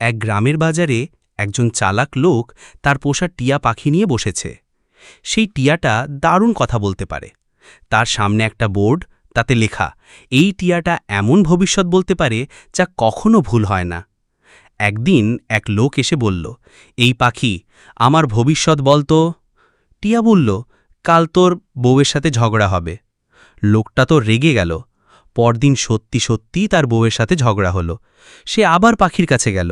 এক গ্রামের বাজারে একজন চালাক লোক তার পোষা টিয়া পাখি নিয়ে বসেছে। সেই টিয়াটা দারুণ কথা বলতে পারে। তার সামনে একটা বোর্ড, তাতে লেখা, এই টিয়াটা এমন ভবিষ্যৎ বলতে পারে যা কখনো ভুল হয় না। একদিন এক লোক এসে বলল, এই পাখি, আমার ভবিষ্যৎ বলতো টিয়া বলল, কাল তোর বউয়ের সাথে ঝগড়া হবে। লোকটা তো রেগে গেল। পরদিন সত্যি সত্যি তার বউয়ের সাথে ঝগড়া হলো। সে আবার পাখির কাছে গেল।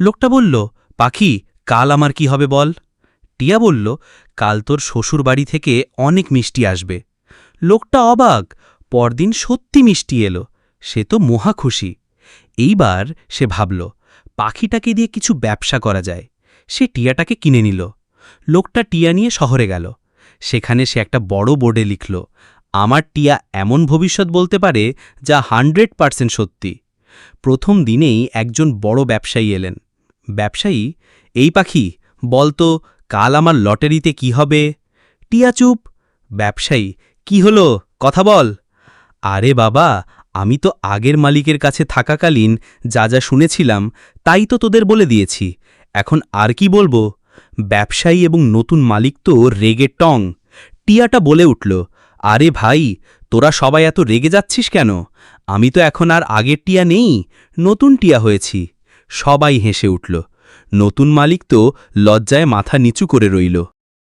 লোকটা বলল, পাখি, কাল আমার কি হবে বল? টিয়া বলল, কাল তোর শ্বশুর বাড়ি থেকে অনেক মিষ্টি আসবে। লোকটা অবাক, পরদিন সত্যি মিষ্টি এলো, সে তো মহা খুশি। এইবার সে ভাবল, পাখিটাকে দিয়ে কিছু ব্যবসা করা যায়। সে টিয়াটাকে কিনে নিল। লোকটা টিয়া নিয়ে শহরে গেল। সেখানে সে একটা বড় বোর্ডে লিখল, আমার টিয়া এমন ভবিষ্যৎ বলতে পারে যা হান্ড্রেড পার্সেন্ট সত্যি। প্রথম দিনেই একজন বড় ব্যবসায়ী এলেন। ব্যবসায়ী, এই পাখি, বলতো, কাল আমার লটারিতে কি হবে? টিয়া চুপ। ব্যবসায়ী, কি হলো? কথা বল। আরে বাবা, আমি তো আগের মালিকের কাছে থাকাকালীন যা যা শুনেছিলাম, তাই তো তোদের বলে দিয়েছি। এখন আর কি বলব? ব্যবসায়ী এবং নতুন মালিক তো রেগে টং। টিয়াটা বলে উঠল। আরে ভাই তোরা সবাই এত রেগে যাচ্ছিস কেন? আমি তো এখন আর আগের টিয়া নেই, নতুন টিয়া হয়েছি। সবাই হেসে উঠল। নতুন মালিক তো লজ্জায় মাথা নিচু করে রইল।